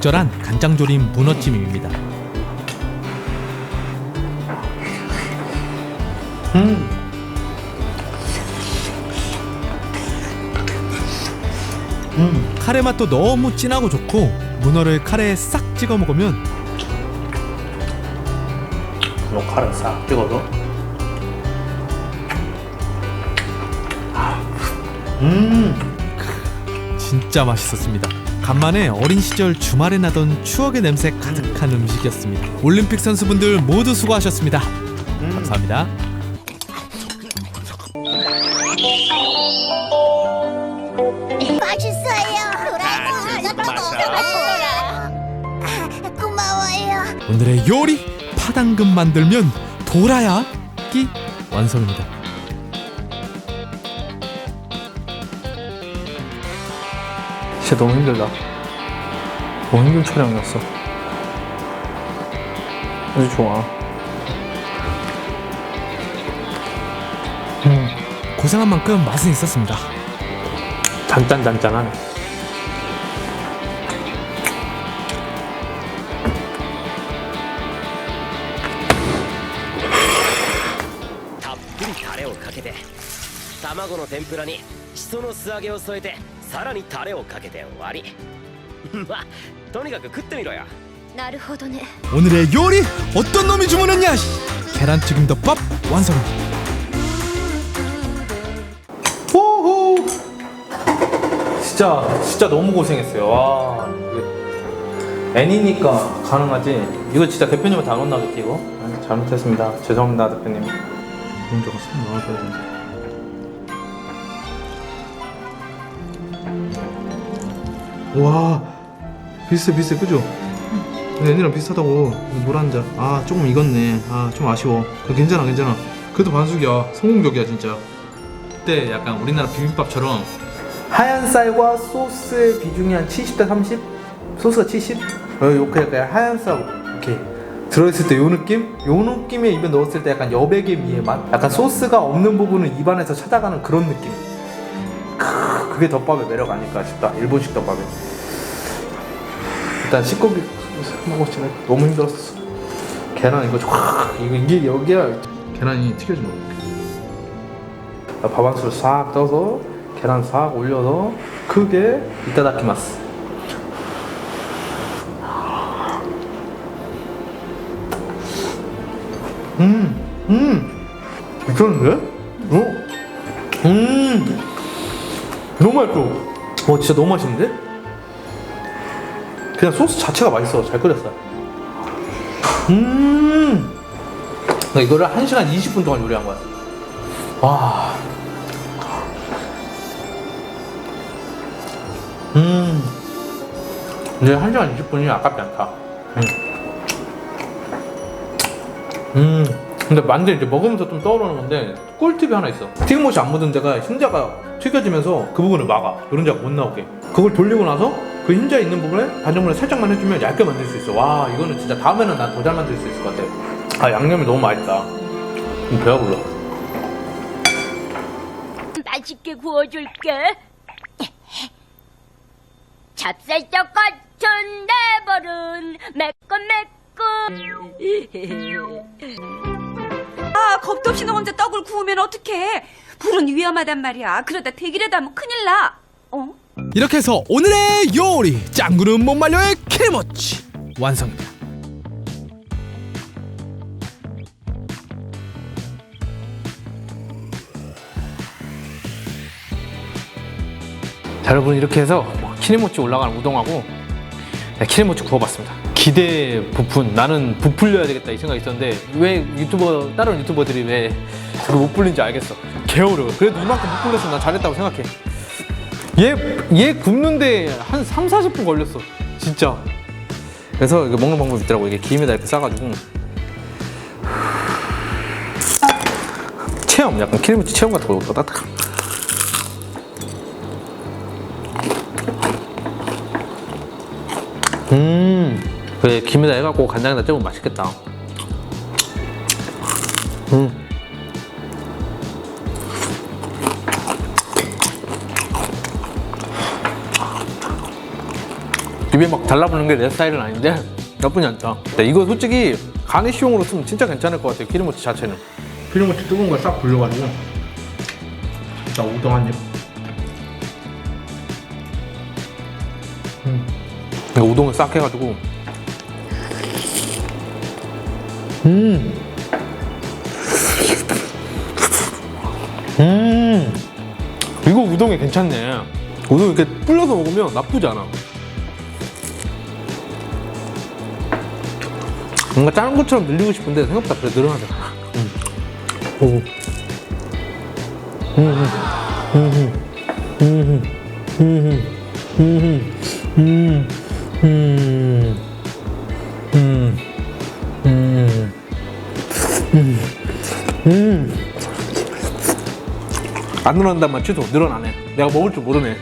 적절한 간장조림 문어찜입니다. 카레 맛도 너무 진하고 좋고 문어를 카레에 싹 찍어 먹으면 녹화를 싹 찍어서 진짜 맛있었습니다. 간만에 어린 시절 주말에 나던 추억의 냄새 가득한 음식이었습니다. 올림픽 선수분들 모두 수고하셨습니다. 감사합니다. 맛있어요. 도라에몽 이것도 너무 맛있어요. 고마워요. 오늘의 요리 파당금 만들면 도라야끼 완성입니다. 진짜 너무 힘들다. 너무 힘든 촬영이었어. 아주 좋아. 음 고생한 만큼 맛은 있었습니다. 단짠단짠하네 たっぷりタレをかけて卵の天ぷらにしその素揚げを添えてさらにタレをかけて終わりまあとにかく食ってみろよなるほどね。 오늘의 요리 어떤 놈이 주문했냐? 씨. 계란튀김덮밥 완성입니다. 호호 진짜 진짜 너무 고생했어요 와 이게 애니니까 가능하지 이거 진짜 대표님한테 안 혼나겠지 이거 아, 잘못했습니다 죄송합니다 대표님 먼저 가서 나와줘야 되는 와 비슷해 비슷해 그죠? 애니랑 비슷하다고 노란 자 아 조금 익었네 아 좀 아쉬워 괜찮아 괜찮아 그래도 반숙이야 성공적이야 진짜 그때 약간 우리나라 비빔밥처럼 하얀 쌀과 소스의 비중이 한 70대 30? 소스가 70? 어, 요렇게 약간 하얀 쌀 이렇게 들어있을 때 요 느낌? 요 느낌에 입에 넣었을 때 약간 여백의 미의 맛? 약간 소스가 없는 부분은 입안에서 찾아가는 그런 느낌 크, 그게 덮밥의 매력 아닐까 싶다. 일본식 덮밥에 일단 식고기 먹었지 너무 힘들었어. 계란 이거 쫙 이거 이게 여기야. 계란이 튀겨진 거. 밥 한 술 싹 떠서 계란 싹 올려서 크게 이따다키마스 음, 음, 미쳤는데? 어? 음, 너무 맛있어. 어, 진짜 너무 맛있는데? 그냥 소스 자체가 맛있어. 잘 끓였어. 음, 나 이거를 1시간 20분 동안 요리한 거야. 와. 음. 이제 1시간 20분이 아깝지 않다. 음. 음. 근데 만들 이제 먹으면서 좀 떠오르는 건데 꿀팁이 하나 있어. 튀김옷이 안 묻은 데가 흰자가 튀겨지면서 그 부분을 막아. 노른자가 못 나오게. 그걸 돌리고 나서 그 흰자 있는 부분에 반죽물을 살짝만 해주면 얇게 만들 수 있어. 와, 이거는 진짜 다음에는 난 더 잘 만들 수 있을 것 같아. 아, 양념이 너무 맛있다. 음, 배가 불러. 맛있게 구워줄게. 찹쌀떡 같은 내 버른 매끈매끈. 아, 겁도 없이 너 혼자 떡을 구우면 어떡해? 불은 위험하단 말이야. 그러다 대기라도 하면 큰일 나. 어? 이렇게 해서 오늘의 요리 짱구는 못 말려의 키리모치 완성입니다. 자, 여러분 이렇게 해서 뭐 키리모치 올라가는 우동하고 네, 키리모치 구워봤습니다. 기대 부푼 나는 부풀려야 되겠다 이 생각이 있었는데 왜 유튜버 다른 유튜버들이 왜 그거 못 불린지 알겠어. 개어려워 그래도 이만큼 못 불려서 난 잘했다고 생각해. 얘, 얘 굽는데 한 3, 40분 걸렸어. 진짜. 그래서 이거 먹는 방법이 있더라고. 이게 김에다 이렇게 싸가지고. 체험. 약간 키리무치 체험 같은 거 따뜻한 음. 그래 김에다 해갖고 간장에다 찍으면 맛있겠다. 음. 입에 막 달라붙는 게 내 스타일은 아닌데 나쁘지 않다. 근데 이거 솔직히 가니쉬용으로 쓰면 진짜 괜찮을 것 같아요 키리모치 자체는. 피리모치 뜨거운 걸 싹 불려가지고 자 우동 한 입. 이거 우동을 싹 해가지고 음. 음. 이거 우동이 괜찮네. 우동 이렇게 불려서 먹으면 나쁘지 않아. 뭔가 다른 것처럼 늘리고 싶은데 생각보다 그래 늘어나잖아. 음. 오. 음. 음. 음. 음. 음. 음. 음. 음, 음, 음, 음, 음. 안 늘어난단 말 취소 늘어나네 내가 먹을 줄 모르네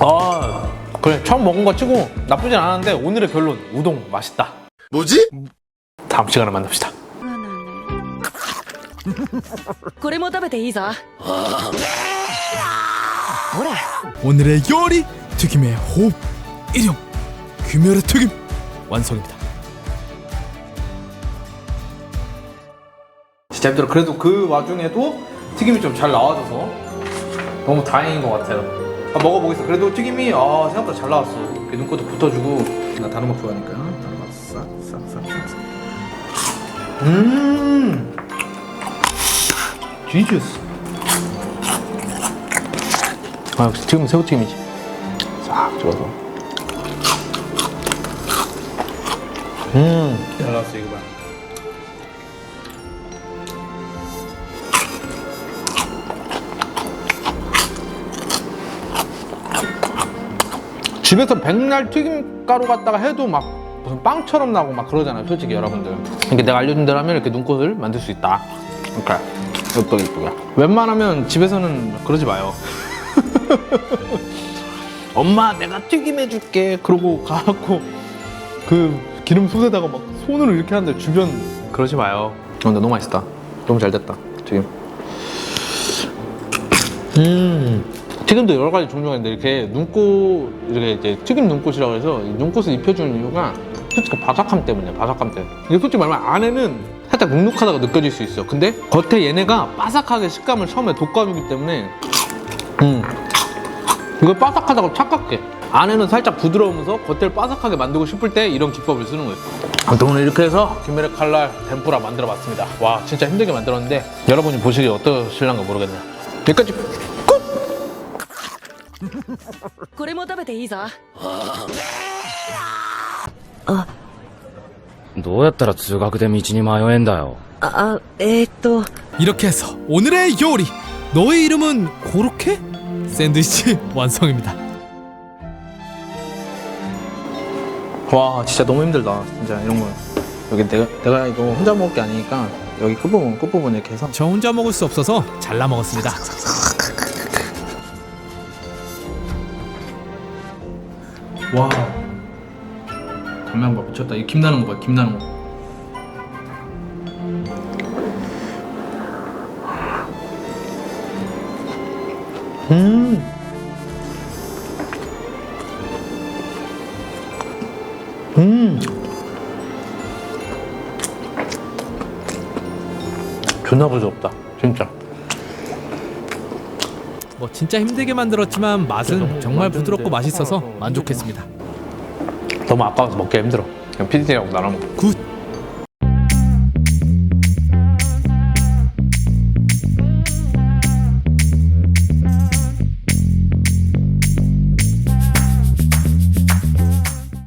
아 그래 처음 먹은 거 치고 나쁘진 않았는데 오늘의 결론 우동 맛있다 뭐지? 다음 시간에 만납시다 これも食べていいぞ 오늘의 요리 튀김의 호흡 일용 귀멸의 튀김 완성입니다. 진짜 힘들어. 그래도 그 와중에도 튀김이 좀 잘 나와줘서 너무 다행인 것 같아요. 아, 먹어보겠어. 그래도 튀김이 아, 생각보다 잘 나왔어. 이렇게 눈꽃도 붙어주고 나 다른 거 좋아하니까 다른 거 싹싹싹싹. 음 지주스 아 역시 튀김 새우튀김이지? 싹 찍어서. 음. 잘 나왔어 이거 봐. 집에서 백날 튀김가루 갖다가 해도 막 무슨 빵처럼 나고 막 그러잖아요 솔직히 여러분들. 이게 내가 알려준 대로 하면 이렇게 눈꽃을 만들 수 있다. 이렇게 예쁘게 예쁘게 웬만하면 집에서는 그러지 마요 엄마 내가 튀김 해줄게. 그러고 가갖고 그 기름 솥에다가 막 손으로 이렇게 하는데 주변 그러지 마요. 어, 근데 너무 맛있다. 너무 잘 됐다 튀김. 음 튀김도 여러 가지 종류가 있는데 이렇게 눈꽃 이렇게 이제 튀김 눈꽃이라고 해서 이 눈꽃을 입혀주는 이유가 솔직히 바삭함 때문이야 바삭함 때문에. 솔직히 말하면 안에는 살짝 눅눅하다고 느껴질 수 있어. 근데 겉에 얘네가 바삭하게 식감을 처음에 돋궈주기 때문에 음 이거 바삭하다고 착각해 안에는 살짝 부드러우면서 겉을 바삭하게 만들고 싶을 때 이런 기법을 쓰는 거예요 아무튼 오늘 이렇게 해서 김메레 칼날 덴푸라 만들어 봤습니다 와 진짜 힘들게 만들었는데 여러분이 보시기에 어떠실란가 모르겠네요 여기까지 これも食べていいぞどうやったら通学で道に迷えんだよ。あ、えー、っと 이렇게 해서 오늘의 요리 너의 이름은 고로케? 샌드위치 완성입니다 와 진짜 너무 힘들다 진짜 이런 거 여기 내가, 내가 이거 혼자 먹을 게 아니니까 여기 끝부분 끝부분 이렇게 해서 저 혼자 먹을 수 없어서 잘라 먹었습니다 와. 단면과 미쳤다. 이 김나는 거 봐. 김나는 거. 음. 음. 존나 부드럽다. 진짜. 뭐 진짜 힘들게 만들었지만 맛은 정말 부드럽고 맛있어서 만족했습니다. 너무 아까워서 먹기 힘들어. 그냥 PD님하고 나눠 먹. 굿.